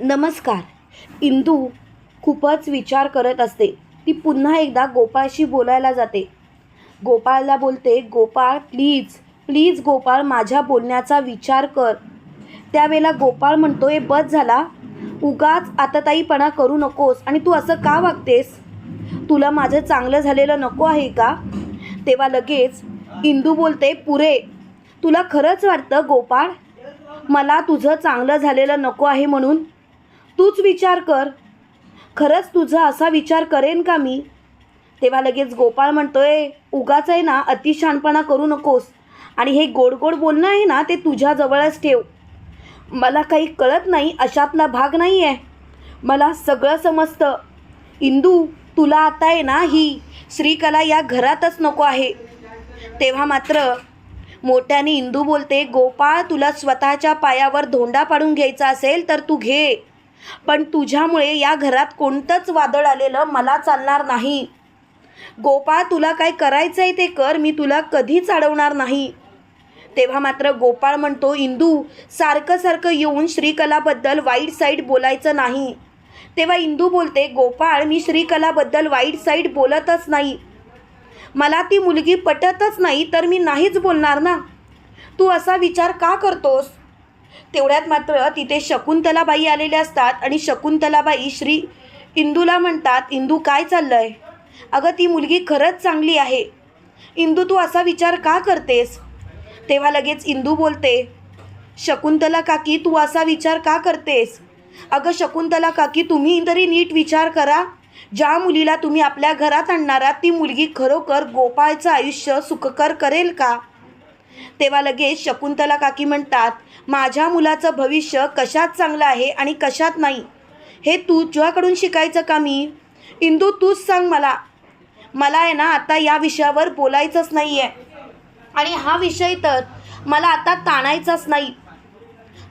नमस्कार. इंदू खूपच विचार करत असते. ती पुन्हा एकदा गोपाळशी बोलायला जाते. गोपाळला बोलते गोपाळ प्लीज प्लीज गोपाळ माझ्या बोलण्याचा विचार कर. त्यावेळेला गोपाळ म्हणतो हे बस झाला. उगाच आतताईपणा करू नकोस. आणि तू असं का वागतेस? तुला माझं चांगलं झालेलं नको आहे का? तेव्हा लगेच इंदू बोलते पुरे तुला खरंच वाटतं गोपाळ? मला तुझं चांगलं झालेलं नको आहे म्हणून. तूच विचार कर. खरंच तुझा असा विचार करेन का मी? तेव्हा लगेच गोपाळ म्हणतोय उगाच आहे ना अतिशहाणपणा करू नकोस. आणि हे गोड गोड बोलणं आहे ना ते तुझ्याजवळच ठेव. मला काही कळत नाही अशातला भाग नाही आहे मला सगळं समजतं. इंदू तुला आता आहे ना ही श्रीकला या घरातच नको आहे. तेव्हा मात्र मोठ्याने इंदू बोलते गोपाळ तुला स्वतःच्या पायावर धोंडा पाडून घ्यायचा असेल तर तू घे. पण तुझ्यामुळे या घरात कोणतंच वादळ आलेलं मला चालणार नाही. गोपाळ तुला काय करायचं आहे ते कर मी तुला कधीच अडवणार नाही. तेव्हा मात्र गोपाळ म्हणतो इंदू सारखं सारखं येऊन श्रीकलाबद्दल वाईट साईड बोलायचं नाही. तेव्हा इंदू बोलते गोपाळ मी श्रीकलाबद्दल वाईट साईड बोलतच नाही. मला ती मुलगी पटतच नाही तर मी नाहीच बोलणार ना? तू असा विचार का करतोस? तेवढ्यात मात्र तिथे शकुंतलाबाई आलेल्या असतात आणि शकुंतलाबाई श्री इंदूला म्हणतात इंदू काय चाललं आहे अगं ती मुलगी खरंच चांगली आहे. इंदू तू असा विचार का करतेस? तेव्हा लगेच इंदू बोलते शकुंतला काकी तू असा विचार का करतेस? अगं शकुंतला काकी तुम्ही तरी नीट विचार करा. ज्या मुलीला तुम्ही आपल्या घरात आणणारा ती मुलगी खरोखर गोपाळचं आयुष्य सुखकर करेल का? तेव्हा लगेच शकुंतला काकी म्हणतात माझ्या मुलाचं भविष्य कशात चांगलं आहे आणि कशात नाही? हे तू तुझ्याकडून शिकायचं का मी? इंदू तूच सांग मला. मला आहे ना आता या विषयावर बोलायचंच नाही आहे आणि हा विषय तर मला आता ताणायचाच नाही.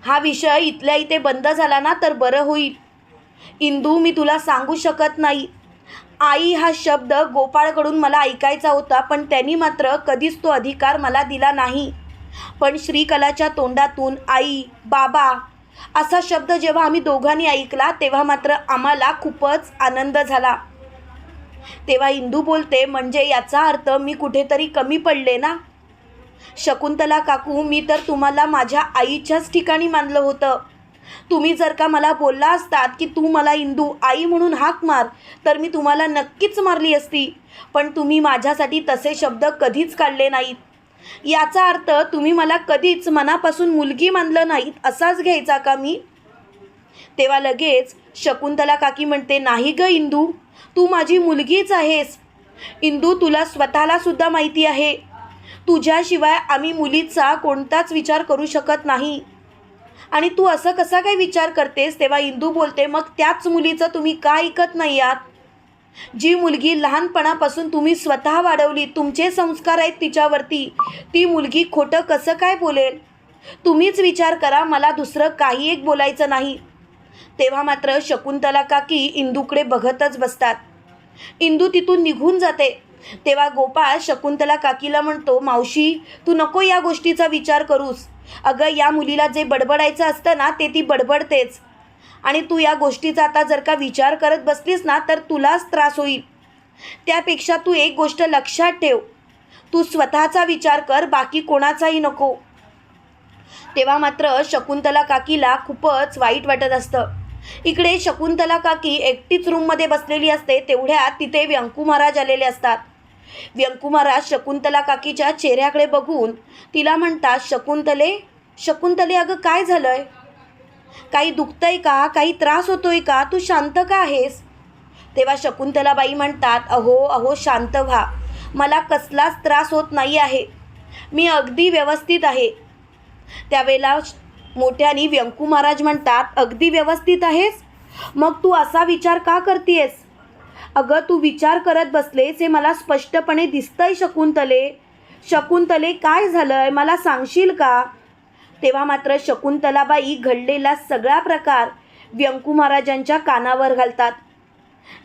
हा विषय इथल्या इथे बंद झाला ना तर बरं होईल. इंदू मी तुला सांगू शकत नाही. आई हा शब्द गोपाळकडून मला ऐकायचा होता पण त्यांनी मात्र कधीच तो अधिकार मला दिला नाही. पण श्रीकलाच्या तोंडातून आई बाबा असा शब्द जेव्हा आम्ही दोघांनी ऐकला तेव्हा मात्र आम्हाला खूपच आनंद झाला. तेव्हा इंदू बोलते म्हणजे याचा अर्थ मी कुठेतरी कमी पडले ना? शकुंतला काकू मी तर तुम्हाला माझ्या आईच्याच ठिकाणी मानलं होतं. तुम्ही जर का मला बोलला असतात की तू मला इंदू आई म्हणून हाक मार तर मी तुम्हाला नक्कीच मारली असती. पण तुम्ही माझ्यासाठी तसे शब्द कधीच काढले नाहीत. याचा अर्थ तुम्ही मला कधीच मनापासून मुलगी मानलं नाहीत असाच घ्यायचा का मी? तेव्हा लगेच शकुंतला काकी म्हणते नाही ग इंदू तू माझी मुलगीच आहेस. इंदू तुला स्वतःला सुद्धा माहिती आहे. तुझ्याशिवाय आम्ही मुलीचा कोणताच विचार करू शकत नाही. आणि तू असं कसा काय विचार करतेस? तेव्हा इंदू बोलते मग त्याच मुलीचं तुम्ही का ऐकत नाही आहात? जी मुलगी लहानपणापासून तुम्ही स्वतः वाढवली तुमचे संस्कार आहेत तिच्यावरती ती मुलगी खोटं कसं काय बोलेल? तुम्हीच विचार करा मला दुसरं काही एक बोलायचं नाही. तेव्हा मात्र शकुंतला काकी इंदूकडे बघतच बसतात. इंदू तिथून निघून जाते. तेव्हा गोपाळ शकुंतला काकीला म्हणतो मावशी तू नको या गोष्टीचा विचार करूस. अगं या मुलीला जे बडबडायचं असतं ना ते ती बडबडतेच. आणि तू या गोष्टीचा आता जर का विचार करत बसलीस ना तर तुलाच त्रास होईल. त्यापेक्षा तू एक गोष्ट लक्षात ठेव. तू स्वतःचा विचार कर बाकी कोणाचाही नको. तेव्हा मात्र शकुंतला काकीला खूपच वाईट वाटत असतं. इकडे शकुंतला काकी एकटीच रूममध्ये बसलेली असते तेवढ्यात तिथे व्यंकू महाराज आलेले असतात. व्यंकू महाराज शकुंतला काकीच्या चेहऱ्याकडे बघून तिला म्हणतात शकुंतले शकुंतले अगं काय झालंय? काही दुखतंय का? काही त्रास होतोय का? तू शांत का आहेस? तेव्हा शकुंतलाबाई म्हणतात अहो अहो शांत व्हा. मला कसलाच त्रास होत नाही आहे. मी अगदी व्यवस्थित आहे. त्यावेळेला मोठ्यानी व्यंकू महाराज म्हणतात अगदी व्यवस्थित आहेस? मग तू असा विचार का करतेस अगं तू विचार करत बसलेस हे मला स्पष्टपणे दिसतंय शकुंतले. शकुंतले काय झालंय? मला सांगशील का? तेव्हा मात्र शकुंतलाबाई घडलेला सगळा प्रकार व्यंकू महाराजांच्या कानावर घालतात.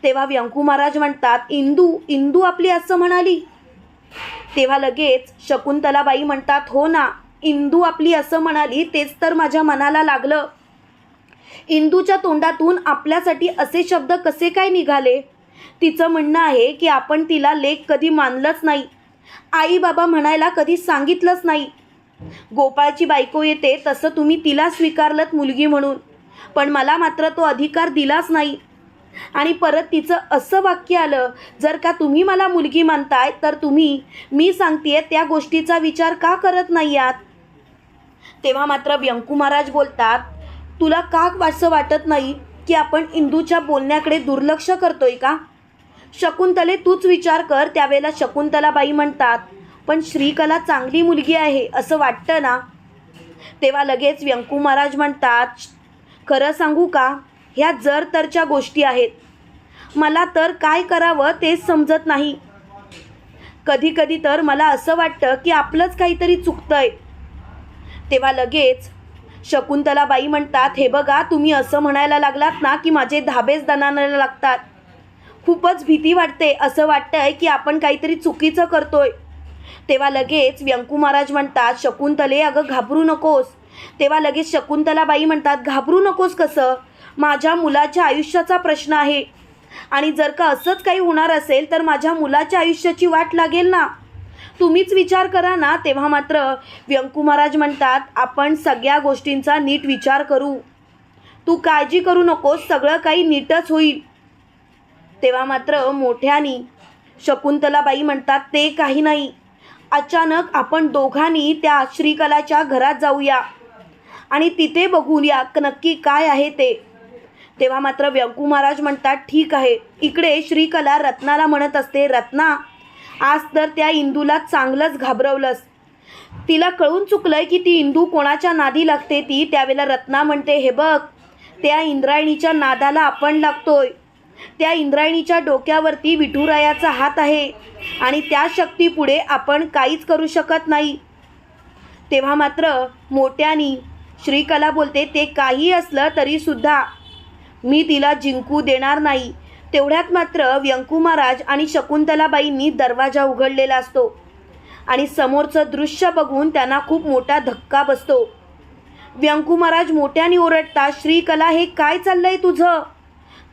तेव्हा व्यंकू महाराज म्हणतात इंदू इंदू आपली असं म्हणाली. तेव्हा लगेच शकुंतलाबाई म्हणतात हो ना इंदू आपली असं म्हणाली तेच तर माझ्या मनाला लागलं. इंदूच्या तोंडातून आपल्यासाठी असे शब्द कसे काय निघाले? तिचं म्हणणं आहे की आपण तिला लेख कधी मानलंच नाही. आई बाबा म्हणायला कधी सांगितलंच नाही. गोपाळची बायको येते तसं तुम्ही तिला स्वीकारलत मुलगी म्हणून. पण मला मात्र तो अधिकार दिलाच नाही. आणि परत तिचं असं वाक्य आलं जर का तुम्ही मला मुलगी मानताय तर तुम्ही मी सांगतेय त्या गोष्टीचा विचार का करत नाही आहात? तेव्हा मात्र व्यंकू महाराज बोलतात तुला का असं वाटत नाही? की आपण इंदूच्या बोलण्याकडे दुर्लक्ष करतोय का? शकुंतले तूच विचार कर त्यावेळेला शकुंतलाबाई म्हणतात पण श्रीकला चांगली मुलगी आहे असं वाटतं ना? तेव्हा लगेच व्यंकू महाराज म्हणतात खरं सांगू का? ह्या जर तरच्या गोष्टी आहेत. मला तर काय करावं तेच समजत नाही. कधी कधी तर मला असं वाटतं की आपलंच काहीतरी चुकतंय. तेव्हा लगेच शकुंतलाबाई म्हणतात हे बघा तुम्ही असं म्हणायला लागलात ना की माझे धाबेच दणानायला लागतात. खूपच भीती वाटते. असं वाटतंय की आपण काहीतरी चुकीचं करतोय. तेव्हा लगेच व्यंकू महाराज म्हणतात शकुंतले अगं घाबरू नकोस. तेव्हा लगेच शकुंतलाबाई म्हणतात घाबरू नकोस कसं? माझ्या मुलाच्या आयुष्याचा प्रश्न आहे. आणि जर का असंच काही होणार असेल तर माझ्या मुलाच्या आयुष्याची वाट लागेल ना. तुम्हीच विचार करा ना. तेव्हा मात्र व्यंकू महाराज म्हणतात आपण सगळ्या गोष्टींचा नीट विचार करू. तू काळजी करू नकोस सगळं काही नीटच होईल. तेव्हा मात्र मोठ्यानी शकुंतलाबाई म्हणतात ते काही नाही. अचानक आपण दोघांनी त्या श्रीकलाच्या घरात जाऊया आणि तिथे बघूया नक्की काय आहे ते. तेव्हा मात्र व्यंकू महाराज म्हणतात ठीक आहे. इकडे श्रीकला रत्नाला म्हणत असते रत्ना आज तर त्या इंदूला चांगलंच घाबरवलंस. तिला कळून चुकलंय की ती इंदू कोणाच्या नादी लागते ती त्यावेळेला रत्ना म्हणते हे बघ त्या इंद्रायणीच्या नादाला आपण लागतोय. त्या इंद्रायणीच्या डोक्यावरती विठुरायाचा हात आहे आणि त्या शक्तीपुढे आपण काहीच करू शकत नाही. तेव्हा मात्र मोठ्यानी श्रीकला बोलते ते काही असलं तरीसुद्धा मी तिला जिंकू देणार नाही. तेवढ्यात मात्र व्यंकू महाराज आणि शकुंतलाबाईंनी दरवाजा उघडलेला असतो. आणि समोरचं दृश्य बघून त्यांना खूप मोठा धक्का बसतो. व्यंकू महाराज मोठ्याने ओरडता श्रीकला हे काय चाललंय तुझं?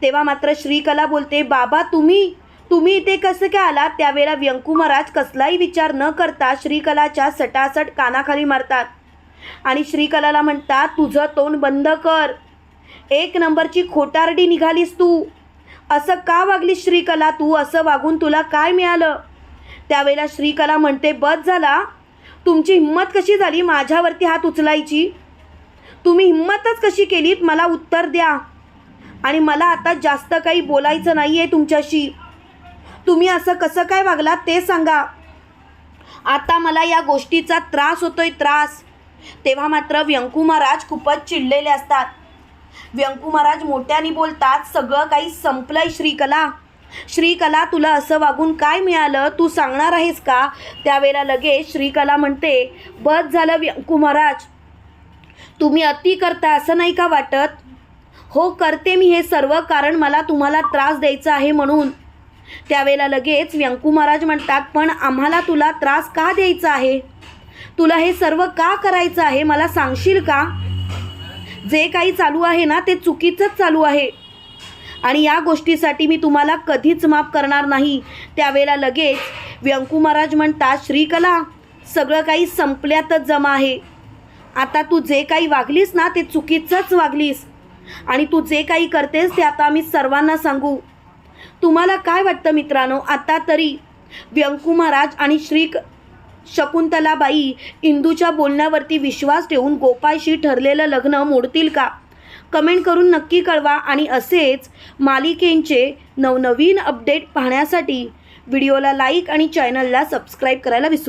तेव्हा मात्र श्रीकला बोलते बाबा तुम्ही? तुम्ही इथे कसं काय आलात? त्यावेळेला व्यंकू महाराज कसलाही विचार न करता श्रीकलाच्या सटासट कानाखाली मारतात. आणि श्रीकलाला म्हणतात तुझं तोंड बंद कर. एक नंबरची खोटारडी निघालीस तू. असं का वागलीस श्रीकला? तू असं वागून तुला काय मिळालं? त्यावेळेला श्रीकला म्हणते बस झाला. तुमची हिंमत कशी झाली माझ्यावरती हात उचलायची? तुम्ही हिंमतच कशी केलीत? मला उत्तर द्या. आणि मला आता जास्त काही बोलायचं नाही आहे तुमच्याशी. तुम्ही असं कसं काय वागलात ते सांगा. आता मला या गोष्टीचा त्रास होतोय त्रास. तेव्हा मात्र व्यंकू महाराज खूपच चिडलेले असतात. व्यंकू महाराज मोठ्याने बोलतात सगळं काही संपलंय श्रीकला. श्रीकला तुला असं वागून काय मिळालं? तू सांगणार आहेस का? त्यावेळेला लगेच श्रीकला म्हणते बस झालं व्यंकू महाराज. तुम्ही अति करता असं नाही का वाटत? हो करते मी हे सर्व कारण मला तुम्हाला त्रास द्यायचा आहे म्हणून. त्यावेळेला लगेच व्यंकू महाराज म्हणतात पण आम्हाला तुला त्रास का द्यायचा आहे? तुला हे सर्व का करायचं आहे? मला सांगशील का? जे काही चालू आहे ना ते चुकीचंच चालू आहे. आणि या गोष्टीसाठी मी तुम्हाला कधीच माफ करणार नाही. त्यावेळेला लगेच व्यंकू महाराज म्हणतात श्रीकला सगळं काही संपल्यातच जमा आहे. आता तू जे काही वागलीस ना ते चुकीचंच वागलीस. आणि तू जे काही करतेस ते आता आम्ही सर्वांना सांगू. तुम्हाला काय वाटतं मित्रांनो? आता तरी व्यंकू महाराज आणि श्री शकुंतलाबाई इंदूच्या बोलण्यावरती विश्वास ठेवून गोपाळशी ठरलेलं लग्न मोडतील का? कमेंट करून नक्की कळवा आणि असेच मालिकेंचे नवनवीन अपडेट पाहण्यासाठी व्हिडिओला लाईक आणि चॅनलला सबस्क्राईब करायला विसरू